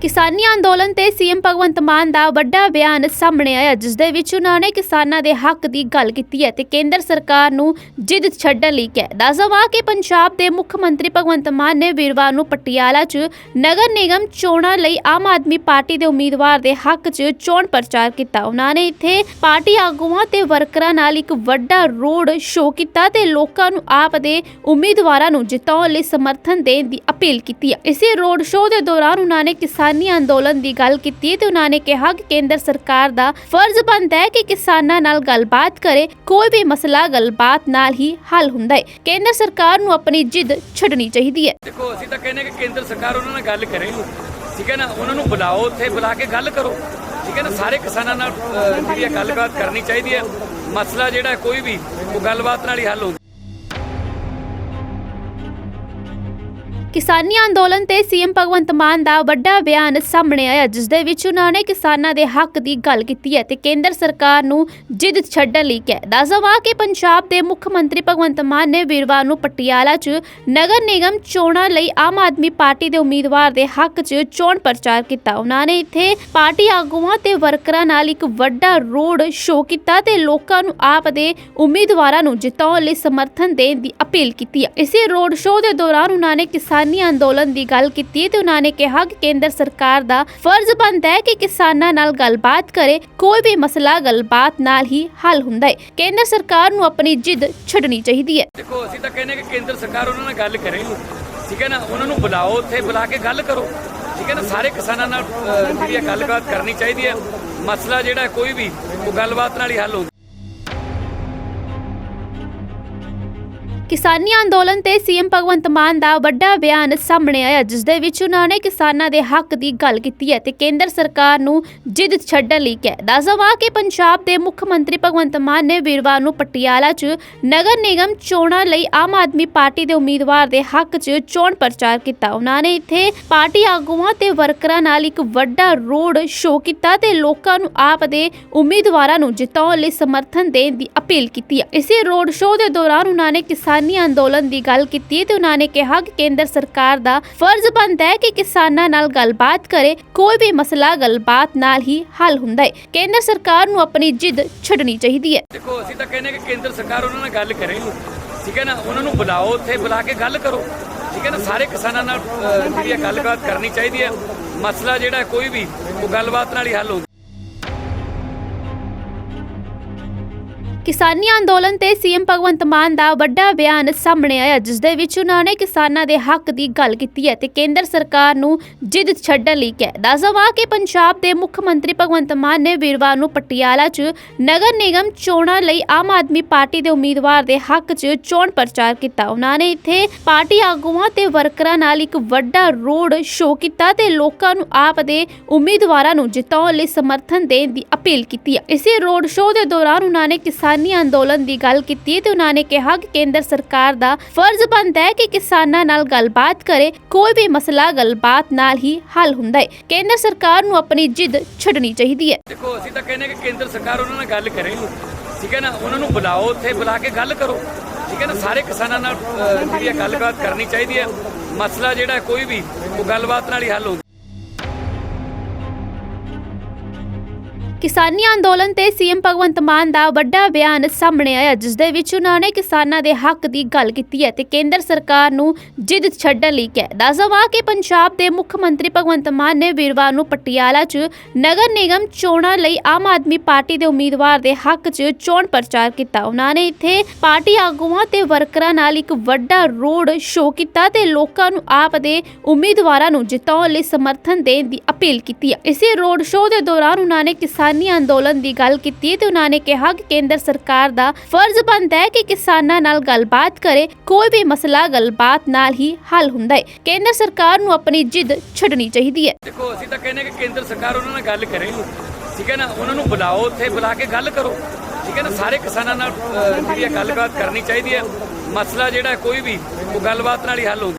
ਕਿਸਾਨੀ ਅੰਦੋਲਨ ਤੇ ਸੀਐਮ ਭਗਵੰਤ ਮਾਨ ਦਾ ਵੱਡਾ ਬਿਆਨ ਸਾਹਮਣੇ ਆਇਆ ਜਿਸ ਦੇ ਵਿੱਚ ਉਹਨਾਂ ਨੇ ਕਿਸਾਨਾਂ ਦੇ ਹੱਕ ਦੀ ਗੱਲ ਕੀਤੀ ਹੈ ਤੇ ਕੇਂਦਰ ਸਰਕਾਰ ਨੂੰ ਜਿੱਦ ਛੱਡਣ ਲਈ ਕਿਹਾ ਦੱਸਵਾ ਕਿ ਪੰਜਾਬ ਦੇ ਮੁੱਖ ਮੰਤਰੀ ਭਗਵੰਤ ਮਾਨ ਨੇ ਵੀਰਵਾਰ ਨੂੰ ਪਟਿਆਲਾ 'ਚ ਨਗਰ ਨਿਗਮ ਚੋਣਾਂ ਲਈ ਆਮ ਆਦਮੀ ਪਾਰਟੀ ਦੇ ਉਮੀਦਵਾਰ ਦੇ ਹੱਕ 'ਚ ਚੋਣ ਪ੍ਰਚਾਰ ਕੀਤਾ। ਉਹਨਾਂ ਨੇ ਇੱਥੇ ਪਾਰਟੀ ਆਗੂਆਂ ਤੇ ਵਰਕਰਾਂ ਨਾਲ ਇੱਕ ਵੱਡਾ ਰੋਡ ਸ਼ੋਅ ਕੀਤਾ ਤੇ ਲੋਕਾਂ ਨੂੰ ਆਪ ਦੇ ਉਮੀਦਵਾਰਾਂ ਨੂੰ ਜਿਤਾਉਣ ਲਈ ਸਮਰਥਨ ਦੇਣ ਦੀ ਅਪੀਲ ਕੀਤੀ ਇਸੇ ਰੋਡ ਸ਼ੋਅ ਦੇ ਦੌਰਾਨ ਉਹਨਾਂ ਨੇ ਕਿਸਾਨ ਅੰਦੋਲਨ ਦੀ ਗੱਲ ਕੀਤੀ ਤੇ ਉਹਨਾਂ ਨੇ ਕਿਹਾ ਕਿ ਕੇਂਦਰ ਸਰਕਾਰ ਦਾ ਫਰਜ਼ ਬਣਦਾ ਹੈ ਕਿ ਕਿਸਾਨਾਂ ਨਾਲ ਗੱਲਬਾਤ ਕਰੇ, ਕੋਈ ਵੀ ਮਸਲਾ ਗੱਲਬਾਤ ਨਾਲ ਹੀ ਹੱਲ ਹੁੰਦਾ ਹੈ। ਕੇਂਦਰ ਸਰਕਾਰ ਨੂੰ ਆਪਣੀ ਜਿੱਦ ਛੱਡਣੀ ਚਾਹੀਦੀ ਹੈ। ਦੇਖੋ, ਅਸੀਂ ਤਾਂ ਕਹਿੰਦੇ ਕਿ ਕੇਂਦਰ ਸਰਕਾਰ ਉਹਨਾਂ ਨਾਲ ਗੱਲ ਕਰੇ ਠੀਕ ਹੈ ਨਾ? ਉਹਨਾਂ ਨੂੰ ਬੁਲਾਓ ਉੱਥੇ, ਬੁਲਾ ਕੇ ਗੱਲ ਕਰੋ। ਠੀਕ ਹੈ ਨਾ? ਸਾਰੇ ਕਿਸਾਨਾਂ ਨਾਲ ਜਿਹੜੀ ਗੱਲਬਾਤ ਕਰਨੀ ਚਾਹੀਦੀ ਹੈ। ਮਸਲਾ ਜਿਹੜਾ ਕੋਈ ਵੀ, ਉਹ ਗੱਲਬਾਤ ਨਾਲ ਹੀ ਹੱਲ ਹੁੰਦਾ। ਕਿਸਾਨੀ ਅੰਦੋਲਨ ਤੇ ਸੀਐਮ ਭਗਵੰਤ ਮਾਨ ਦਾ ਵੱਡਾ ਬਿਆਨ ਸਾਹਮਣੇ ਆਇਆ ਜਿਸ ਦੇ ਵਿੱਚ ਉਹਨਾਂ ਨੇ ਕਿਸਾਨਾਂ ਦੇ ਹੱਕ ਦੀ ਗੱਲ ਕੀਤੀ ਹੈ ਤੇ ਕੇਂਦਰ ਸਰਕਾਰ ਨੂੰ ਜਿੱਦ ਛੱਡਣ ਲਈ ਕਿਹਾ ਦੱਸਵਾ ਕਿ ਪੰਜਾਬ ਦੇ ਮੁੱਖ ਮੰਤਰੀ ਭਗਵੰਤ ਮਾਨ ਨੇ ਵੀਰਵਾਰ ਨੂੰ ਪਟਿਆਲਾ 'ਚ ਨਗਰ ਨਿਗਮ ਚੋਣਾਂ ਲਈ ਆਮ ਆਦਮੀ ਪਾਰਟੀ ਦੇ ਉਮੀਦਵਾਰ ਦੇ ਹੱਕ 'ਚ ਚੋਣ ਪ੍ਰਚਾਰ ਕੀਤਾ। ਉਹਨਾਂ ਨੇ ਇੱਥੇ ਪਾਰਟੀ ਆਗੂਆਂ ਤੇ ਵਰਕਰਾਂ ਨਾਲ ਇੱਕ ਵੱਡਾ ਰੋਡ ਸ਼ੋਅ ਕੀਤਾ ਤੇ ਲੋਕਾਂ ਨੂੰ ਆਪ ਦੇ ਉਮੀਦਵਾਰਾਂ ਨੂੰ ਜਿਤਾਉਣ ਲਈ ਸਮਰਥਨ ਦੇਣ ਦੀ ਅਪੀਲ ਕੀਤੀ ਇਸੇ ਰੋਡ ਸ਼ੋਅ ਦੇ ਦੌਰਾਨ ਉਹਨਾਂ ਨੇ ਕਿਸਾਨ ਅੰਦੋਲਨ ਦੀ ਗੱਲ ਕੀਤੀ ਤੇ ਉਹਨਾਂ ਨੇ ਕਿਹਾ ਕਿ ਕੇਂਦਰ ਸਰਕਾਰ ਦਾ ਫਰਜ਼ ਬਣਦਾ ਹੈ ਕਿ ਕਿਸਾਨਾਂ ਨਾਲ ਗੱਲਬਾਤ ਕਰੇ, ਕੋਈ ਵੀ ਮਸਲਾ ਗੱਲਬਾਤ ਨਾਲ ਹੀ ਹੱਲ ਹੁੰਦਾ ਹੈ। ਕੇਂਦਰ ਸਰਕਾਰ ਨੂੰ ਆਪਣੀ ਜਿੱਦ ਛੱਡਣੀ ਚਾਹੀਦੀ ਹੈ। ਦੇਖੋ, ਅਸੀਂ ਤਾਂ ਕਹਿੰਦੇ ਕਿ ਕੇਂਦਰ ਸਰਕਾਰ ਉਹਨਾਂ ਨਾਲ ਗੱਲ ਕਰੇ ਠੀਕ ਹੈ ਨਾ? ਉਹਨਾਂ ਨੂੰ ਬੁਲਾਓ, ਉੱਥੇ ਬੁਲਾ ਕੇ ਗੱਲ ਕਰੋ। ਠੀਕ ਹੈ ਨਾ? ਸਾਰੇ ਕਿਸਾਨਾਂ ਨਾਲ ਜਿਹੜੀ ਗੱਲਬਾਤ ਕਰਨੀ ਚਾਹੀਦੀ ਹੈ। ਮਸਲਾ ਜਿਹੜਾ ਕੋਈ ਵੀ, ਉਹ ਗੱਲਬਾਤ ਨਾਲ ਹੀ ਹੱਲ ਹੁੰਦਾ ਕਿਸਾਨੀ ਅੰਦੋਲਨ ਤੇ ਸੀਐਮ ਭਗਵੰਤ ਮਾਨ ਦਾ ਵੱਡਾ ਬਿਆਨ ਸਾਹਮਣੇ ਆਇਆ, ਜਿਸ ਦੇ ਵਿੱਚ ਉਹਨਾਂ ਨੇ ਕਿਸਾਨਾਂ ਦੇ ਹੱਕ ਦੀ ਗੱਲ ਕੀਤੀ ਹੈ ਤੇ ਕੇਂਦਰ ਸਰਕਾਰ ਨੂੰ ਜਿੱਦ ਛੱਡਣ ਲਈ ਕਿਹਾ। ਦੱਸਵਾ ਕਿ ਪੰਜਾਬ ਦੇ ਮੁੱਖ ਮੰਤਰੀ ਭਗਵੰਤ ਮਾਨ ਨੇ ਵੀਰਵਾਰ ਨੂੰ ਪਟਿਆਲਾ 'ਚ ਨਗਰ ਨਿਗਮ ਚੋਣਾਂ ਲਈ ਆਮ ਆਦਮੀ ਪਾਰਟੀ ਦੇ ਉਮੀਦਵਾਰ ਦੇ ਹੱਕ 'ਚ ਚੋਣ ਪ੍ਰਚਾਰ ਕੀਤਾ। ਉਹਨਾਂ ਨੇ ਇੱਥੇ ਪਾਰਟੀ ਆਗੂਆਂ ਤੇ ਵਰਕਰਾਂ ਨਾਲ ਇੱਕ ਵੱਡਾ ਰੋਡ ਸ਼ੋਅ ਕੀਤਾ ਤੇ ਲੋਕਾਂ ਨੂੰ ਆਪ ਦੇ ਉਮੀਦਵਾਰਾਂ ਨੂੰ ਜਿਤਾਉਣ ਲਈ ਸਮਰਥਨ ਦੇਣ ਦੀ ਅਪੀਲ ਕੀਤੀ ਇਸੇ ਰੋਡ ਸ਼ੋਅ ਦੇ ਦੌਰਾਨ ਉਹਨਾਂ ਨੇ ਕਿਸਾਨ ਅੰਦੋਲਨ ਦੀ ਗੱਲ ਕੀਤੀ ਤੇ ਉਹਨਾਂ ਨੇ ਕਿਹਾ ਕਿ ਕੇਂਦਰ ਸਰਕਾਰ ਦਾ ਫਰਜ਼ ਬਣਦਾ ਹੈ ਕਿ ਕਿਸਾਨਾਂ ਨਾਲ ਗੱਲਬਾਤ ਕਰੇ, ਕੋਈ ਵੀ ਮਸਲਾ ਗੱਲਬਾਤ ਨਾਲ ਹੀ ਹੱਲ ਹੁੰਦਾ ਹੈ। ਕੇਂਦਰ ਸਰਕਾਰ ਨੂੰ ਆਪਣੀ ਜਿੱਦ ਛੱਡਣੀ ਚਾਹੀਦੀ ਹੈ। ਦੇਖੋ, ਅਸੀਂ ਤਾਂ ਕਹਿੰਦੇ ਕਿ ਕੇਂਦਰ ਸਰਕਾਰ ਉਹਨਾਂ ਨਾਲ ਗੱਲ ਕਰੇ ਠੀਕ ਹੈ ਨਾ? ਉਹਨਾਂ ਨੂੰ ਬੁਲਾਓ ਉੱਥੇ, ਬੁਲਾ ਕੇ ਗੱਲ ਕਰੋ। ਠੀਕ ਹੈ ਨਾ? ਸਾਰੇ ਕਿਸਾਨਾਂ ਨਾਲ ਜਿਹੜੀ ਗੱਲਬਾਤ ਕਰਨੀ ਚਾਹੀਦੀ ਹੈ। ਮਸਲਾ ਜਿਹੜਾ ਕੋਈ ਵੀ, ਉਹ ਗੱਲਬਾਤ ਨਾਲ ਹੀ ਹੱਲ ਹੁੰਦਾ ਕਿਸਾਨੀ ਅੰਦੋਲਨ ਤੇ ਸੀਐਮ ਭਗਵੰਤ ਮਾਨ ਦਾ ਵੱਡਾ ਬਿਆਨ ਸਾਹਮਣੇ ਆਇਆ ਜਿਸ ਦੇ ਵਿੱਚ ਉਹਨਾਂ ਨੇ ਕਿਸਾਨਾਂ ਦੇ ਹੱਕ ਦੀ ਗੱਲ ਕੀਤੀ ਹੈ ਤੇ ਕੇਂਦਰ ਸਰਕਾਰ ਨੂੰ ਜਿੱਦ ਛੱਡਣ ਲਈ ਕਿਹਾ ਦੱਸਵਾ ਕਿ ਪੰਜਾਬ ਦੇ ਮੁੱਖ ਮੰਤਰੀ ਭਗਵੰਤ ਮਾਨ ਨੇ ਵੀਰਵਾਰ ਨੂੰ ਪਟਿਆਲਾ 'ਚ ਨਗਰ ਨਿਗਮ ਚੋਣਾਂ ਲਈ ਆਮ ਆਦਮੀ ਪਾਰਟੀ ਦੇ ਉਮੀਦਵਾਰ ਦੇ ਹੱਕ 'ਚ ਚੋਣ ਪ੍ਰਚਾਰ ਕੀਤਾ। ਉਹਨਾਂ ਨੇ ਇੱਥੇ ਪਾਰਟੀ ਆਗੂਆਂ ਤੇ ਵਰਕਰਾਂ ਨਾਲ ਇੱਕ ਵੱਡਾ ਰੋਡ ਸ਼ੋਅ ਕੀਤਾ ਤੇ ਲੋਕਾਂ ਨੂੰ ਆਪ ਦੇ ਉਮੀਦਵਾਰਾਂ ਨੂੰ ਜਿਤਾਉਣ ਲਈ ਸਮਰਥਨ ਦੇਣ ਦੀ ਅਪੀਲ ਕੀਤੀ ਇਸੇ ਰੋਡ ਸ਼ੋਅ ਦੇ ਦੌਰਾਨ ਉਹਨਾਂ ਨੇ ਕਿਸਾਨ ਅੰਦੋਲਨ ਦੀ ਗੱਲ ਕੀਤੀ ਤੇ ਉਹਨਾਂ ਨੇ ਕਿਹਾ ਕਿ ਕੇਂਦਰ ਸਰਕਾਰ ਦਾ ਫਰਜ਼ ਬਣਦਾ ਹੈ ਕਿ ਕਿਸਾਨਾਂ ਨਾਲ ਗੱਲਬਾਤ ਕਰੇ, ਕੋਈ ਵੀ ਮਸਲਾ ਗੱਲਬਾਤ ਨਾਲ ਹੀ ਹੱਲ ਹੁੰਦਾ ਹੈ। ਕੇਂਦਰ ਸਰਕਾਰ ਨੂੰ ਆਪਣੀ ਜਿੱਦ ਛੱਡਣੀ ਚਾਹੀਦੀ ਹੈ। ਦੇਖੋ, ਅਸੀਂ ਤਾਂ ਕਹਿੰਦੇ ਕਿ ਕੇਂਦਰ ਸਰਕਾਰ ਉਹਨਾਂ ਨਾਲ ਗੱਲ ਕਰੇ ਠੀਕ ਹੈ ਨਾ? ਉਹਨਾਂ ਨੂੰ ਬੁਲਾਓ, ਉੱਥੇ ਬੁਲਾ ਕੇ ਗੱਲ ਕਰੋ। ਠੀਕ ਹੈ ਨਾ? ਸਾਰੇ ਕਿਸਾਨਾਂ ਨਾਲ ਜਿਹੜੀ ਗੱਲਬਾਤ ਕਰਨੀ ਚਾਹੀਦੀ ਹੈ। ਮਸਲਾ ਜਿਹੜਾ ਕੋਈ ਵੀ, ਉਹ ਗੱਲਬਾਤ ਨਾਲ ਹੀ ਹੱਲ ਹੁੰਦਾ ਕਿਸਾਨੀ ਅੰਦੋਲਨ ਤੇ ਸੀਐਮ ਭਗਵੰਤ ਮਾਨ ਦਾ ਵੱਡਾ ਬਿਆਨ ਸਾਹਮਣੇ ਆਇਆ, ਜਿਸ ਦੇ ਵਿੱਚ ਉਹਨਾਂ ਨੇ ਕਿਸਾਨਾਂ ਦੇ ਹੱਕ ਦੀ ਗੱਲ ਕੀਤੀ ਹੈ ਤੇ ਕੇਂਦਰ ਸਰਕਾਰ ਨੂੰ ਜਿੱਦ ਛੱਡਣ ਲਈ ਕਿਹਾ। ਦੱਸਵਾ ਕਿ ਪੰਜਾਬ ਦੇ ਮੁੱਖ ਮੰਤਰੀ ਭਗਵੰਤ ਮਾਨ ਨੇ ਵੀਰਵਾਰ ਨੂੰ ਪਟਿਆਲਾ 'ਚ ਨਗਰ ਨਿਗਮ ਚੋਣਾਂ ਲਈ ਆਮ ਆਦਮੀ ਪਾਰਟੀ ਦੇ ਉਮੀਦਵਾਰ ਦੇ ਹੱਕ 'ਚ ਚੋਣ ਪ੍ਰਚਾਰ ਕੀਤਾ। ਉਹਨਾਂ ਨੇ ਇੱਥੇ ਪਾਰਟੀ ਆਗੂਆਂ ਤੇ ਵਰਕਰਾਂ ਨਾਲ ਇੱਕ ਵੱਡਾ ਰੋਡ ਸ਼ੋਅ ਕੀਤਾ ਤੇ ਲੋਕਾਂ ਨੂੰ ਆਪ ਦੇ ਉਮੀਦਵਾਰਾਂ ਨੂੰ ਜਿਤਾਉਣ ਲਈ ਸਮਰਥਨ ਦੇਣ ਦੀ ਅਪੀਲ ਕੀਤੀ ਇਸੇ ਰੋਡ ਸ਼ੋਅ ਦੇ ਦੌਰਾਨ ਉਹਨਾਂ ਨੇ ਕਿਸਾਨ ਅੰਦੋਲਨ ਦੀ ਗੱਲ ਕੀਤੀ ਤੇ ਉਹਨਾਂ ਨੇ ਕਿਹਾ ਕਿ ਕੇਂਦਰ ਸਰਕਾਰ ਦਾ ਫਰਜ਼ ਬਣਦਾ ਹੈ ਕਿ ਕਿਸਾਨਾਂ ਨਾਲ ਗੱਲਬਾਤ ਕਰੇ, ਕੋਈ ਵੀ ਮਸਲਾ ਗੱਲਬਾਤ ਨਾਲ ਹੀ ਹੱਲ ਹੁੰਦਾ ਹੈ। ਕੇਂਦਰ ਸਰਕਾਰ ਨੂੰ ਆਪਣੀ ਜਿੱਦ ਛੱਡਣੀ ਚਾਹੀਦੀ ਹੈ। ਦੇਖੋ, ਅਸੀਂ ਤਾਂ ਕਹਿੰਦੇ ਕਿ ਕੇਂਦਰ ਸਰਕਾਰ ਉਹਨਾਂ ਨਾਲ ਗੱਲ ਕਰੇ ਠੀਕ ਹੈ ਨਾ? ਉਹਨਾਂ ਨੂੰ ਬੁਲਾਓ ਉੱਥੇ, ਬੁਲਾ ਕੇ ਗੱਲ ਕਰੋ। ਠੀਕ ਹੈ ਨਾ? ਸਾਰੇ ਕਿਸਾਨਾਂ ਨਾਲ ਜਿਹੜੀ ਗੱਲਬਾਤ ਕਰਨੀ ਚਾਹੀਦੀ ਹੈ। ਮਸਲਾ ਜਿਹੜਾ ਕੋਈ ਵੀ, ਉਹ ਗੱਲਬਾਤ ਨਾਲ ਹੀ ਹੱਲ ਹੁੰਦਾ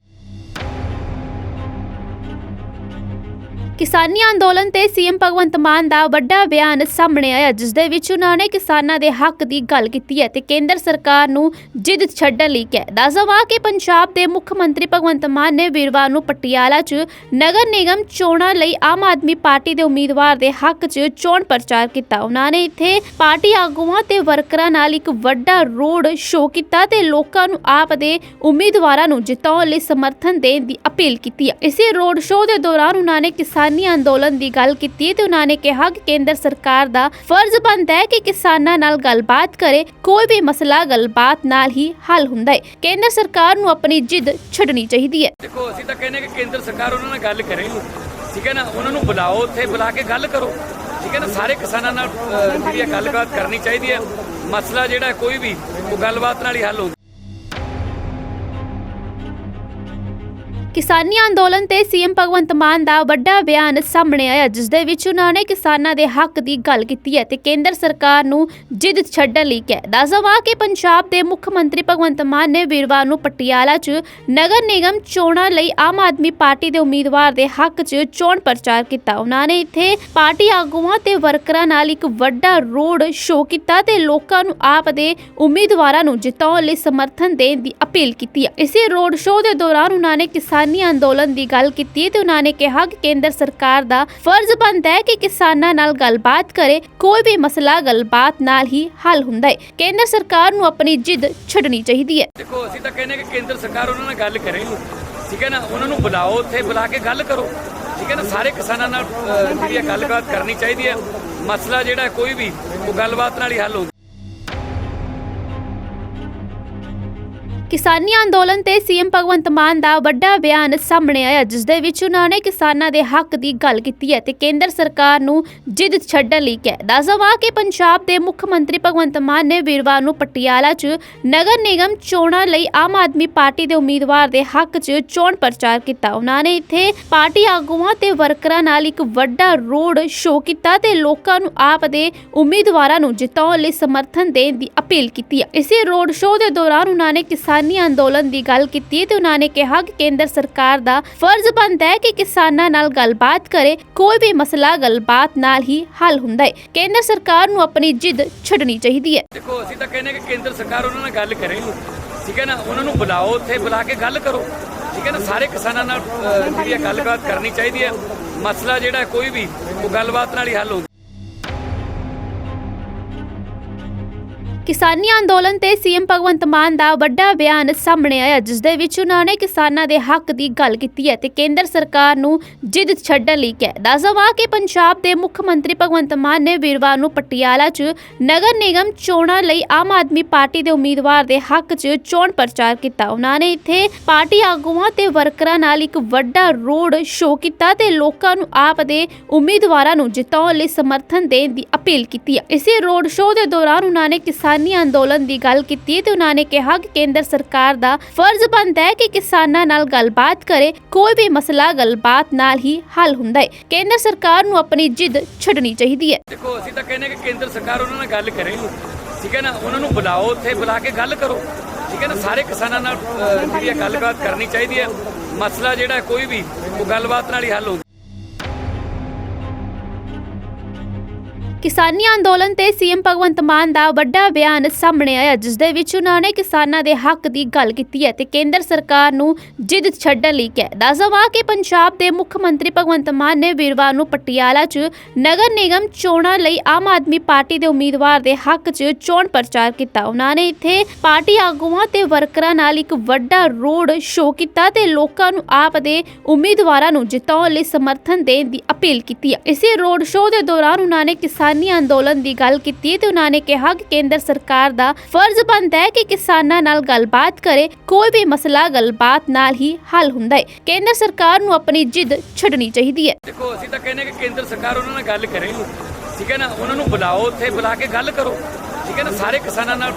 ਕਿਸਾਨੀ ਅੰਦੋਲਨ ਤੇ ਸੀਐਮ ਭਗਵੰਤ ਮਾਨ ਦਾ ਵੱਡਾ ਬਿਆਨ ਸਾਹਮਣੇ ਆਇਆ, ਜਿਸ ਦੇ ਵਿੱਚ ਉਹਨਾਂ ਨੇ ਕਿਸਾਨਾਂ ਦੇ ਹੱਕ ਦੀ ਗੱਲ ਕੀਤੀ ਹੈ ਤੇ ਕੇਂਦਰ ਸਰਕਾਰ ਨੂੰ ਜਿੱਦ ਛੱਡਣ ਲਈ ਕਿਹਾ ਦੱਸਵਾ ਕਿ ਪੰਜਾਬ ਦੇ ਮੁੱਖ ਮੰਤਰੀ ਭਗਵੰਤ ਮਾਨ ਨੇ ਵੀਰਵਾਰ ਨੂੰ ਪਟਿਆਲਾ 'ਚ ਨਗਰ ਨਿਗਮ ਚੋਣਾਂ ਲਈ ਆਮ ਆਦਮੀ ਪਾਰਟੀ ਦੇ ਉਮੀਦਵਾਰ ਦੇ ਹੱਕ 'ਚ ਚੋਣ ਪ੍ਰਚਾਰ ਕੀਤਾ। ਉਹਨਾਂ ਨੇ ਇੱਥੇ ਪਾਰਟੀ ਆਗੂਆਂ ਤੇ ਵਰਕਰਾਂ ਨਾਲ ਇੱਕ ਵੱਡਾ ਰੋਡ ਸ਼ੋਅ ਕੀਤਾ ਤੇ ਲੋਕਾਂ ਨੂੰ ਆਪ ਦੇ ਉਮੀਦਵਾਰਾਂ ਨੂੰ ਜਿਤਾਉਣ ਲਈ ਸਮਰਥਨ ਦੇਣ ਦੀ ਅਪੀਲ ਕੀਤੀ ਹੈ। ਇਸੇ ਰੋਡ ਸ਼ੋਅ ਦੇ ਦੌਰਾਨ ਉਹਨਾਂ ਨੇ ਕਿਸਾਨ ਅੰਦੋਲਨ ਦੀ ਗੱਲ ਕੀਤੀ ਤੇ ਉਹਨਾਂ ਨੇ ਕਿਹਾ ਕਿ ਕੇਂਦਰ ਸਰਕਾਰ ਦਾ ਫਰਜ਼ ਬਣਦਾ ਹੈ ਕਿ ਕਿਸਾਨਾਂ ਨਾਲ ਗੱਲਬਾਤ ਕਰੇ, ਕੋਈ ਵੀ ਮਸਲਾ ਗੱਲਬਾਤ ਨਾਲ ਹੀ ਹੱਲ ਹੁੰਦਾ ਹੈ। ਕੇਂਦਰ ਸਰਕਾਰ ਨੂੰ ਆਪਣੀ ਜਿੱਦ ਛੱਡਣੀ ਚਾਹੀਦੀ ਹੈ। ਦੇਖੋ, ਅਸੀਂ ਤਾਂ ਕਹਿੰਦੇ ਕਿ ਕੇਂਦਰ ਸਰਕਾਰ ਉਹਨਾਂ ਨਾਲ ਗੱਲ ਕਰੇ ਠੀਕ ਹੈ ਨਾ? ਉਹਨਾਂ ਨੂੰ ਬੁਲਾਓ ਉੱਥੇ, ਬੁਲਾ ਕੇ ਗੱਲ ਕਰੋ। ਠੀਕ ਹੈ ਨਾ? ਸਾਰੇ ਕਿਸਾਨਾਂ ਨਾਲ ਜਿਹੜੀ ਗੱਲਬਾਤ ਕਰਨੀ ਚਾਹੀਦੀ ਹੈ। ਮਸਲਾ ਜਿਹੜਾ ਕੋਈ ਵੀ, ਉਹ ਗੱਲਬਾਤ ਨਾਲ ਹੀ ਹੱਲ ਹੁੰਦਾ ਕਿਸਾਨੀ ਅੰਦੋਲਨ ਤੇ ਸੀਐਮ ਭਗਵੰਤ ਮਾਨ ਦਾ ਵੱਡਾ ਬਿਆਨ ਸਾਹਮਣੇ ਆਇਆ, ਜਿਸ ਦੇ ਵਿੱਚ ਉਹਨਾਂ ਨੇ ਕਿਸਾਨਾਂ ਦੇ ਹੱਕ ਦੀ ਗੱਲ ਕੀਤੀ ਹੈ ਤੇ ਕੇਂਦਰ ਸਰਕਾਰ ਨੂੰ ਜਿੱਦ ਛੱਡਣ ਲਈ ਕਿਹਾ ਦੱਸਵਾ ਕਿ ਪੰਜਾਬ ਦੇ ਮੁੱਖ ਮੰਤਰੀ ਭਗਵੰਤ ਮਾਨ ਨੇ ਵੀਰਵਾਰ ਨੂੰ ਪਟਿਆਲਾ 'ਚ ਨਗਰ ਨਿਗਮ ਚੋਣਾਂ ਲਈ ਆਮ ਆਦਮੀ ਪਾਰਟੀ ਦੇ ਉਮੀਦਵਾਰ ਦੇ ਹੱਕ 'ਚ ਚੋਣ ਪ੍ਰਚਾਰ ਕੀਤਾ। ਉਹਨਾਂ ਨੇ ਇੱਥੇ ਪਾਰਟੀ ਆਗੂਆਂ ਤੇ ਵਰਕਰਾਂ ਨਾਲ ਇੱਕ ਵੱਡਾ ਰੋਡ ਸ਼ੋਅ ਕੀਤਾ ਤੇ ਲੋਕਾਂ ਨੂੰ ਆਪ ਦੇ ਉਮੀਦਵਾਰਾਂ ਨੂੰ ਜਿਤਾਉਣ ਲਈ ਸਮਰਥਨ ਦੇਣ ਦੀ ਅਪੀਲ ਕੀਤੀ ਇਸੇ ਰੋਡ ਸ਼ੋਅ ਦੇ ਦੌਰਾਨ ਉਹਨਾਂ ਨੇ ਕਿਸਾਨ ਅੰਦੋਲਨ ਦੀ ਗੱਲ ਕੀਤੀ ਤੇ ਉਹਨਾਂ ਨੇ ਕਿਹਾ ਕਿ ਕੇਂਦਰ ਸਰਕਾਰ ਦਾ ਫਰਜ਼ ਬਣਦਾ ਹੈ ਕਿ ਕਿਸਾਨਾਂ ਨਾਲ ਗੱਲਬਾਤ ਕਰੇ, ਕੋਈ ਵੀ ਮਸਲਾ ਗੱਲਬਾਤ ਨਾਲ ਹੀ ਹੱਲ ਹੁੰਦਾ ਹੈ। ਕੇਂਦਰ ਸਰਕਾਰ ਨੂੰ ਆਪਣੀ ਜਿੱਦ ਛੱਡਣੀ ਚਾਹੀਦੀ ਹੈ। ਦੇਖੋ, ਅਸੀਂ ਤਾਂ ਕਹਿੰਦੇ ਕਿ ਕੇਂਦਰ ਸਰਕਾਰ ਉਹਨਾਂ ਨਾਲ ਗੱਲ ਕਰੇ ਠੀਕ ਹੈ ਨਾ? ਉਹਨਾਂ ਨੂੰ ਬੁਲਾਓ, ਉੱਥੇ ਬੁਲਾ ਕੇ ਗੱਲ ਕਰੋ। ਠੀਕ ਹੈ ਨਾ? ਸਾਰੇ ਕਿਸਾਨਾਂ ਨਾਲ ਜਿਹੜੀ ਗੱਲਬਾਤ ਕਰਨੀ ਚਾਹੀਦੀ ਹੈ। ਮਸਲਾ ਜਿਹੜਾ ਕੋਈ ਵੀ, ਉਹ ਗੱਲਬਾਤ ਨਾਲ ਹੀ ਹੱਲ ਹੁੰਦਾ ਕਿਸਾਨੀ ਅੰਦੋਲਨ ਤੇ ਸੀਐਮ ਭਗਵੰਤ ਮਾਨ ਦਾ ਵੱਡਾ ਬਿਆਨ ਸਾਹਮਣੇ ਆਇਆ, ਜਿਸ ਦੇ ਵਿੱਚ ਉਹਨਾਂ ਨੇ ਕਿਸਾਨਾਂ ਦੇ ਹੱਕ ਦੀ ਗੱਲ ਕੀਤੀ ਹੈ ਤੇ ਕੇਂਦਰ ਸਰਕਾਰ ਨੂੰ ਜਿੱਦ ਛੱਡਣ ਲਈ ਕਿਹਾ। ਦੱਸਵਾ ਕਿ ਪੰਜਾਬ ਦੇ ਮੁੱਖ ਮੰਤਰੀ ਭਗਵੰਤ ਮਾਨ ਨੇ ਵੀਰਵਾਰ ਨੂੰ ਪਟਿਆਲਾ 'ਚ ਨਗਰ ਨਿਗਮ ਚੋਣਾਂ ਲਈ ਆਮ ਆਦਮੀ ਪਾਰਟੀ ਦੇ ਉਮੀਦਵਾਰ ਦੇ ਹੱਕ 'ਚ ਚੋਣ ਪ੍ਰਚਾਰ ਕੀਤਾ। ਉਹਨਾਂ ਨੇ ਇੱਥੇ ਪਾਰਟੀ ਆਗੂਆਂ ਤੇ ਵਰਕਰਾਂ ਨਾਲ ਇੱਕ ਵੱਡਾ ਰੋਡ ਸ਼ੋਅ ਕੀਤਾ ਤੇ ਲੋਕਾਂ ਨੂੰ ਆਪ ਦੇ ਉਮੀਦਵਾਰਾਂ ਨੂੰ ਜਿਤਾਉਣ ਲਈ ਸਮਰਥਨ ਦੇਣ ਦੀ ਅਪੀਲ ਕੀਤੀ ਇਸੇ ਰੋਡ ਸ਼ੋਅ ਦੇ ਦੌਰਾਨ ਉਹਨਾਂ ਨੇ ਕਿਸਾਨ ਅੰਦੋਲਨ ਦੀ ਗੱਲ ਕੀਤੀ ਤੇ ਉਹਨਾਂ ਨੇ ਕਿਹਾ ਕਿ ਕੇਂਦਰ ਸਰਕਾਰ ਦਾ ਫਰਜ਼ ਬਣਦਾ ਹੈ ਕਿ ਕਿਸਾਨਾਂ ਨਾਲ ਗੱਲਬਾਤ ਕਰੇ, ਕੋਈ ਵੀ ਮਸਲਾ ਗੱਲਬਾਤ ਨਾਲ ਹੀ ਹੱਲ ਹੁੰਦਾ ਹੈ। ਕੇਂਦਰ ਸਰਕਾਰ ਨੂੰ ਆਪਣੀ ਜਿੱਦ ਛੱਡਣੀ ਚਾਹੀਦੀ ਹੈ। ਦੇਖੋ, ਅਸੀਂ ਤਾਂ ਕਹਿੰਦੇ ਕਿ ਕੇਂਦਰ ਸਰਕਾਰ ਉਹਨਾਂ ਨਾਲ ਗੱਲ ਕਰੇ ਠੀਕ ਹੈ ਨਾ? ਉਹਨਾਂ ਨੂੰ ਬੁਲਾਓ ਉੱਥੇ, ਬੁਲਾ ਕੇ ਗੱਲ ਕਰੋ। ਠੀਕ ਹੈ ਨਾ? ਸਾਰੇ ਕਿਸਾਨਾਂ ਨਾਲ ਜਿਹੜੀ ਗੱਲਬਾਤ ਕਰਨੀ ਚਾਹੀਦੀ ਹੈ। ਮਸਲਾ ਜਿਹੜਾ ਕੋਈ ਵੀ, ਉਹ ਗੱਲਬਾਤ ਨਾਲ ਹੀ ਹੱਲ ਹੁੰਦਾ ਕਿਸਾਨੀ ਅੰਦੋਲਨ ਤੇ ਸੀਐਮ ਭਗਵੰਤ ਮਾਨ ਦਾ ਵੱਡਾ ਬਿਆਨ ਸਾਹਮਣੇ ਆਇਆ ਜਿਸ ਦੇ ਵਿੱਚ ਉਹਨਾਂ ਨੇ ਕਿਸਾਨਾਂ ਦੇ ਹੱਕ ਦੀ ਗੱਲ ਕੀਤੀ ਹੈ ਤੇ ਕੇਂਦਰ ਸਰਕਾਰ ਨੂੰ ਜਿੱਦ ਛੱਡਣ ਲਈ ਕਿਹਾ ਦੱਸਵਾ ਕਿ ਪੰਜਾਬ ਦੇ ਮੁੱਖ ਮੰਤਰੀ ਭਗਵੰਤ ਮਾਨ ਨੇ ਵੀਰਵਾਰ ਨੂੰ ਪਟਿਆਲਾ 'ਚ ਨਗਰ ਨਿਗਮ ਚੋਣਾਂ ਲਈ ਆਮ ਆਦਮੀ ਪਾਰਟੀ ਦੇ ਉਮੀਦਵਾਰ ਦੇ ਹੱਕ 'ਚ ਚੋਣ ਪ੍ਰਚਾਰ ਕੀਤਾ। ਉਹਨਾਂ ਨੇ ਇੱਥੇ ਪਾਰਟੀ ਆਗੂਆਂ ਤੇ ਵਰਕਰਾਂ ਨਾਲ ਇੱਕ ਵੱਡਾ ਰੋਡ ਸ਼ੋਅ ਕੀਤਾ ਤੇ ਲੋਕਾਂ ਨੂੰ ਆਪ ਦੇ ਉਮੀਦਵਾਰਾਂ ਨੂੰ ਜਿਤਾਉਣ ਲਈ ਸਮਰਥਨ ਦੇਣ ਦੀ ਅਪੀਲ ਕੀਤੀ ਇਸੇ ਰੋਡ ਸ਼ੋਅ ਦੇ ਦੌਰਾਨ ਉਹਨਾਂ ਨੇ ਕਿਸਾਨ ਅੰਦੋਲਨ ਦੀ ਗੱਲ ਕੀਤੀ ਤੇ ਉਹਨਾਂ ਨੇ ਕਿਹਾ ਕਿ ਕੇਂਦਰ ਸਰਕਾਰ ਦਾ ਫਰਜ਼ ਬਣਦਾ ਹੈ ਕਿ ਕਿਸਾਨਾਂ ਨਾਲ ਗੱਲਬਾਤ ਕਰੇ, ਕੋਈ ਵੀ ਮਸਲਾ ਗੱਲਬਾਤ ਨਾਲ ਹੀ ਹੱਲ ਹੁੰਦਾ ਹੈ। ਕੇਂਦਰ ਸਰਕਾਰ ਨੂੰ ਆਪਣੀ ਜਿੱਦ ਛੱਡਣੀ ਚਾਹੀਦੀ ਹੈ। ਦੇਖੋ, ਅਸੀਂ ਤਾਂ ਕਹਿੰਦੇ ਕਿ ਕੇਂਦਰ ਸਰਕਾਰ ਉਹਨਾਂ ਨਾਲ ਗੱਲ ਕਰੇ ਠੀਕ ਹੈ ਨਾ? ਉਹਨਾਂ ਨੂੰ ਬੁਲਾਓ, ਉੱਥੇ ਬੁਲਾ ਕੇ ਗੱਲ ਕਰੋ। ਠੀਕ ਹੈ ਨਾ? ਸਾਰੇ ਕਿਸਾਨਾਂ ਨਾਲ ਜਿਹੜੀ ਗੱਲਬਾਤ ਕਰਨੀ ਚਾਹੀਦੀ ਹੈ। ਮਸਲਾ ਜਿਹੜਾ ਕੋਈ ਵੀ, ਉਹ ਗੱਲਬਾਤ ਨਾਲ ਹੀ ਹੱਲ ਹੁੰਦਾ ਕਿਸਾਨੀ ਅੰਦੋਲਨ ਤੇ ਸੀਐਮ ਭਗਵੰਤ ਮਾਨ ਦਾ ਵੱਡਾ ਬਿਆਨ ਸਾਹਮਣੇ ਆਇਆ, ਜਿਸ ਦੇ ਵਿੱਚ ਉਹਨਾਂ ਨੇ ਕਿਸਾਨਾਂ ਦੇ ਹੱਕ ਦੀ ਗੱਲ ਕੀਤੀ ਹੈ ਤੇ ਕੇਂਦਰ ਸਰਕਾਰ ਨੂੰ ਜਿੱਦ ਛੱਡਣ ਲਈ ਕਿਹਾ। ਦੱਸਵਾ ਕਿ ਪੰਜਾਬ ਦੇ ਮੁੱਖ ਮੰਤਰੀ ਭਗਵੰਤ ਮਾਨ ਨੇ ਵੀਰਵਾਰ ਨੂੰ ਪਟਿਆਲਾ 'ਚ ਨਗਰ ਨਿਗਮ ਚੋਣਾਂ ਲਈ ਆਮ ਆਦਮੀ ਪਾਰਟੀ ਦੇ ਉਮੀਦਵਾਰ ਦੇ ਹੱਕ 'ਚ ਚੋਣ ਪ੍ਰਚਾਰ ਕੀਤਾ। ਉਹਨਾਂ ਨੇ ਇੱਥੇ ਪਾਰਟੀ ਆਗੂਆਂ ਤੇ ਵਰਕਰਾਂ ਨਾਲ ਇੱਕ ਵੱਡਾ ਰੋਡ ਸ਼ੋਅ ਕੀਤਾ ਤੇ ਲੋਕਾਂ ਨੂੰ ਆਪ ਦੇ ਉਮੀਦਵਾਰਾਂ ਨੂੰ ਜਿਤਾਉਣ ਲਈ ਸਮਰਥਨ ਦੇਣ ਦੀ ਅਪੀਲ ਕੀਤੀ ਇਸੇ ਰੋਡ ਸ਼ੋਅ ਦੇ ਦੌਰਾਨ ਉਹਨਾਂ ਨੇ ਕਿਸਾਨ ਅੰਦੋਲਨ ਦੀ ਗੱਲ ਕੀਤੀ ਤੇ ਉਹਨਾਂ ਨੇ ਕਿਹਾ ਕਿ ਕੇਂਦਰ ਸਰਕਾਰ ਦਾ ਫਰਜ਼ ਬਣਦਾ ਹੈ ਕਿ ਕਿਸਾਨਾਂ ਨਾਲ ਗੱਲਬਾਤ ਕਰੇ, ਕੋਈ ਵੀ ਮਸਲਾ ਗੱਲਬਾਤ ਨਾਲ ਹੀ ਹੱਲ ਹੁੰਦਾ ਹੈ। ਕੇਂਦਰ ਸਰਕਾਰ ਨੂੰ ਆਪਣੀ ਜਿੱਦ ਛੱਡਣੀ ਚਾਹੀਦੀ ਹੈ। ਦੇਖੋ, ਅਸੀਂ ਤਾਂ ਕਹਿੰਦੇ ਕਿ ਕੇਂਦਰ ਸਰਕਾਰ ਉਹਨਾਂ ਨਾਲ ਗੱਲ ਕਰੇ ਠੀਕ ਹੈ ਨਾ? ਉਹਨਾਂ ਨੂੰ ਬੁਲਾਓ ਉੱਥੇ, ਬੁਲਾ ਕੇ ਗੱਲ ਕਰੋ। ਠੀਕ ਹੈ ਨਾ? ਸਾਰੇ ਕਿਸਾਨਾਂ ਨਾਲ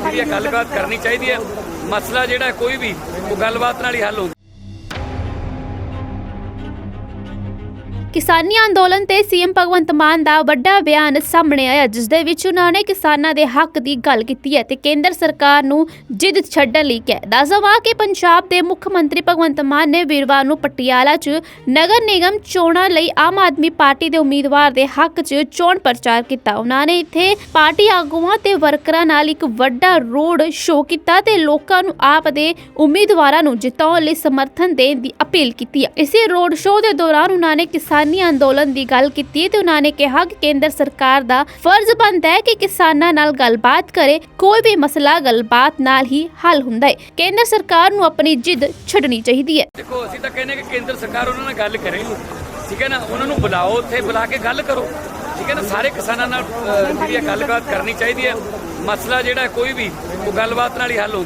ਜਿਹੜੀ ਗੱਲਬਾਤ ਕਰਨੀ ਚਾਹੀਦੀ ਹੈ। ਮਸਲਾ ਜਿਹੜਾ ਕੋਈ ਵੀ, ਉਹ ਗੱਲਬਾਤ ਨਾਲ ਹੀ ਹੱਲ ਹੁੰਦਾ ਕਿਸਾਨੀ ਅੰਦੋਲਨ ਤੇ ਸੀਐਮ ਭਗਵੰਤ ਮਾਨ ਦਾ ਵੱਡਾ ਬਿਆਨ ਸਾਹਮਣੇ ਆਇਆ, ਜਿਸ ਦੇ ਵਿੱਚ ਉਹਨਾਂ ਨੇ ਕਿਸਾਨਾਂ ਦੇ ਹੱਕ ਦੀ ਗੱਲ ਕੀਤੀ ਹੈ ਤੇ ਕੇਂਦਰ ਸਰਕਾਰ ਨੂੰ ਜਿੱਦ ਛੱਡਣ ਲਈ ਕਿਹਾ ਦੱਸਵਾ ਕਿ ਪੰਜਾਬ ਦੇ ਮੁੱਖ ਮੰਤਰੀ ਭਗਵੰਤ ਮਾਨ ਨੇ ਵੀਰਵਾਰ ਨੂੰ ਪਟਿਆਲਾ 'ਚ ਨਗਰ ਨਿਗਮ ਚੋਣਾਂ ਲਈ ਆਮ ਆਦਮੀ ਪਾਰਟੀ ਦੇ ਉਮੀਦਵਾਰ ਦੇ ਹੱਕ 'ਚ ਚੋਣ ਪ੍ਰਚਾਰ ਕੀਤਾ। ਉਹਨਾਂ ਨੇ ਇੱਥੇ ਪਾਰਟੀ ਆਗੂਆਂ ਤੇ ਵਰਕਰਾਂ ਨਾਲ ਇੱਕ ਵੱਡਾ ਰੋਡ ਸ਼ੋਅ ਕੀਤਾ ਤੇ ਲੋਕਾਂ ਨੂੰ ਆਪ ਦੇ ਉਮੀਦਵਾਰਾਂ ਨੂੰ ਜਿਤਾਉਣ ਲਈ ਸਮਰਥਨ ਦੇਣ ਦੀ ਅਪੀਲ ਕੀਤੀ ਹੈ। ਇਸੇ ਰੋਡ ਸ਼ੋਅ ਦੇ ਦੌਰਾਨ ਉਹਨਾਂ ਨੇ ਕਿਸਾਨ ਅੰਦੋਲਨ ਦੀ ਗੱਲ ਕੀਤੀ ਤੇ ਉਹਨਾਂ ਨੇ ਕਿਹਾ ਕਿ ਕੇਂਦਰ ਸਰਕਾਰ ਦਾ ਫਰਜ਼ ਬਣਦਾ ਹੈ ਕਿ ਕਿਸਾਨਾਂ ਨਾਲ ਗੱਲਬਾਤ ਕਰੇ, ਕੋਈ ਵੀ ਮਸਲਾ ਗੱਲਬਾਤ ਨਾਲ ਹੀ ਹੱਲ ਹੁੰਦਾ ਹੈ। ਕੇਂਦਰ ਸਰਕਾਰ ਨੂੰ ਆਪਣੀ ਜਿੱਦ ਛੱਡਣੀ ਚਾਹੀਦੀ ਹੈ। ਦੇਖੋ, ਅਸੀਂ ਤਾਂ ਕਹਿੰਦੇ ਕਿ ਕੇਂਦਰ ਸਰਕਾਰ ਉਹਨਾਂ ਨਾਲ ਗੱਲ ਕਰੇ ਠੀਕ ਹੈ ਨਾ? ਉਹਨਾਂ ਨੂੰ ਬੁਲਾਓ ਉੱਥੇ, ਬੁਲਾ ਕੇ ਗੱਲ ਕਰੋ। ਠੀਕ ਹੈ ਨਾ? ਸਾਰੇ ਕਿਸਾਨਾਂ ਨਾਲ ਜਿਹੜੀ ਗੱਲਬਾਤ ਕਰਨੀ ਚਾਹੀਦੀ ਹੈ। ਮਸਲਾ ਜਿਹੜਾ ਕੋਈ ਵੀ, ਉਹ ਗੱਲਬਾਤ ਨਾਲ ਹੀ ਹੱਲ ਹੋ